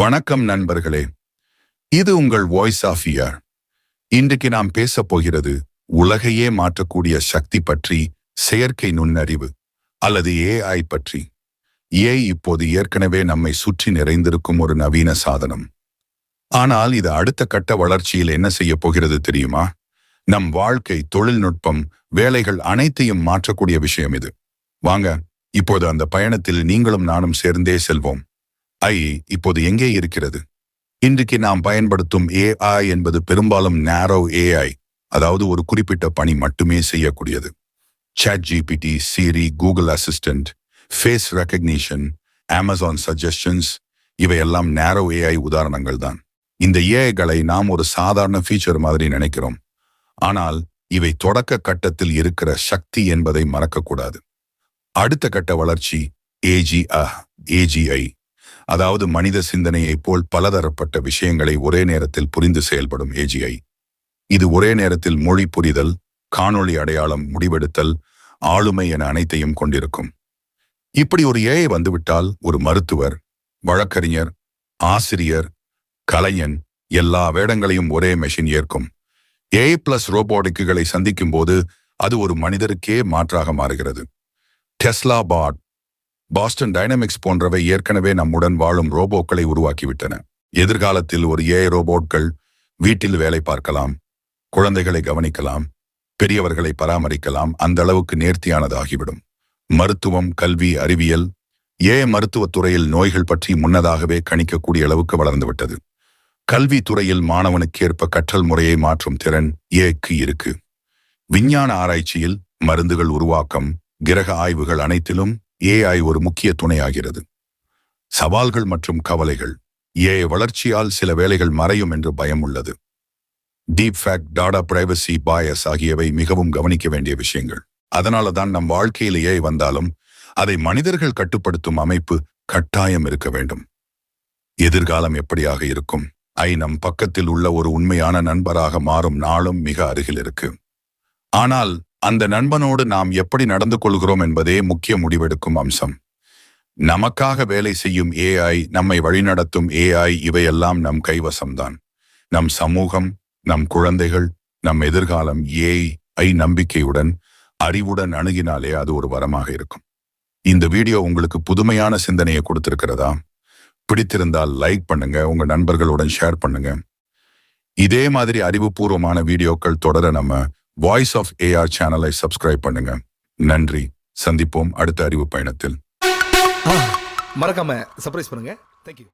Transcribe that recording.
வணக்கம் நண்பர்களே. இது உங்கள் வாய்ஸ் ஆஃப் இயர் இன்றைக்கு நாம் பேசப் போகிறது உலகையே மாற்றக்கூடிய சக்தி பற்றி செயற்கை நுண்ணறிவு அல்லது ஏஐ பற்றி. ஏ இப்போது ஏற்கனவே நம்மை சுற்றி நிறைந்திருக்கும் ஒரு நவீன சாதனம். ஆனால் இது அடுத்த கட்ட வளர்ச்சியில் என்ன செய்ய போகிறது தெரியுமா? நம் வாழ்க்கை தொழில்நுட்பம் வேலைகள் அனைத்தையும் மாற்றக்கூடிய விஷயம் இது. வாங்க இப்போது அந்த பயணத்தில் நீங்களும் நானும் சேர்ந்தே செல்வோம். ஐ இப்போது எங்கே இருக்கிறது? இன்றைக்கு நாம் பயன்படுத்தும் ஏஐ என்பது பெரும்பாலும் நேரோ ஏஐ அதாவது ஒரு குறிப்பிட்ட பணி மட்டுமே செய்யக்கூடியது. ChatGPT Siri Google assistant face recognition Amazon suggestions இவையெல்லாம் நேரோ ஏஐ உதாரணங்கள் தான். இந்த ஏஐகளை நாம் ஒரு சாதாரண ஃபீச்சர் மாதிரி நினைக்கிறோம். ஆனால் இவை தொடக்க கட்டத்தில் இருக்கிற சக்தி என்பதை மறக்கக்கூடாது. அடுத்த கட்ட வளர்ச்சி ஏஜி ஏஜிஐ அதாவது மனித சிந்தனையைப் போல் பலதரப்பட்ட விஷயங்களை ஒரே நேரத்தில் புரிந்து செயல்படும் ஏஜிஐ இது ஒரே நேரத்தில் மொழி புரிதல் காணொளி அடையாளம் முடிவெடுத்தல் ஆளுமை என அனைத்தையும் கொண்டிருக்கும். இப்படி ஒரு ஏஐ வந்துவிட்டால் ஒரு மருத்துவர் வழக்கறிஞர் ஆசிரியர் கலைஞன் எல்லா வேடங்களையும் ஒரே மெஷின் ஏற்கும். ஏஐ பிளஸ் ரோபோட்டிக்குகளை சந்திக்கும் போது அது ஒரு மனிதருக்கே மாற்றாக மாறுகிறது. டெஸ்லா பாட் பாஸ்டன் டைனமிக்ஸ் போன்றவை ஏற்கனவே நம்முடன் வாழும் ரோபோக்களை உருவாக்கிவிட்டன. எதிர்காலத்தில் ஒரு ஏ ரோபோட்கள் வீட்டில் வேலை பார்க்கலாம் குழந்தைகளை கவனிக்கலாம் பெரியவர்களை பராமரிக்கலாம் அந்த அளவுக்கு நேர்த்தியானதாகிவிடும். மருத்துவம் கல்வி அறிவியல் ஏ மருத்துவத் துறையில் நோய்கள் பற்றி முன்னதாகவே கணிக்கக்கூடிய அளவுக்கு வளர்ந்துவிட்டது. கல்வி துறையில் மாணவனுக்கேற்ப கற்றல் முறையை மாற்றும் திறன் ஏக்கு இருக்கு. விஞ்ஞான ஆராய்ச்சியில் மருந்துகள் உருவாக்கம் கிரக ஆய்வுகள் அனைத்திலும் ஏஐ ஒரு முக்கிய துணையாகிறது. சவால்கள் மற்றும் கவலைகள் ஏ வளர்ச்சியால் சில வேலைகள் மறையும் என்று பயம் உள்ளது. Deep fake data privacy bias ஆகியவை மிகவும் கவனிக்க வேண்டிய விஷயங்கள். அதனால தான் நம் வாழ்க்கையில் ஏஐ வந்தாலும் அதை மனிதர்கள் கட்டுப்படுத்தும் அமைப்பு கட்டாயம் இருக்க வேண்டும். எதிர்காலம் எப்படியாக இருக்கும்? ஐ நம் பக்கத்தில் உள்ள ஒரு உண்மையான நண்பராக மாறும் நாளும் மிக அருகில் இருக்கு. ஆனால் அந்த நண்பனோடு நாம் எப்படி நடந்து கொள்கிறோம் என்பதே முக்கிய முடிவெடுக்கும் அம்சம். நமக்காக வேலை செய்யும் ஏஐ நம்மை வழிநடத்தும் ஏஐ இவையெல்லாம் நம் கைவசம்தான். நம் சமூகம் நம் குழந்தைகள் நம் எதிர்காலம் ஏஐ நம்பிக்கையுடன் அறிவுடன் அணுகினாலே அது ஒரு வரமாக இருக்கும். இந்த வீடியோ உங்களுக்கு புதுமையான சிந்தனையை கொடுத்திருக்கிறதா? பிடித்திருந்தால் லைக் பண்ணுங்க உங்க நண்பர்களுடன் ஷேர் பண்ணுங்க. இதே மாதிரி அறிவுபூர்வமான வீடியோக்கள் தொடர நம்ம வாய்ஸ் ஆஃப் ஏஆர் சேனலை சப்ஸ்கிரைப் பண்ணுங்க. நன்றி. சந்திப்போம் அடுத்த அறிவு பயணத்தில். மறக்காம சர்ப்ரைஸ் பண்ணுங்க. தேங்க்யூ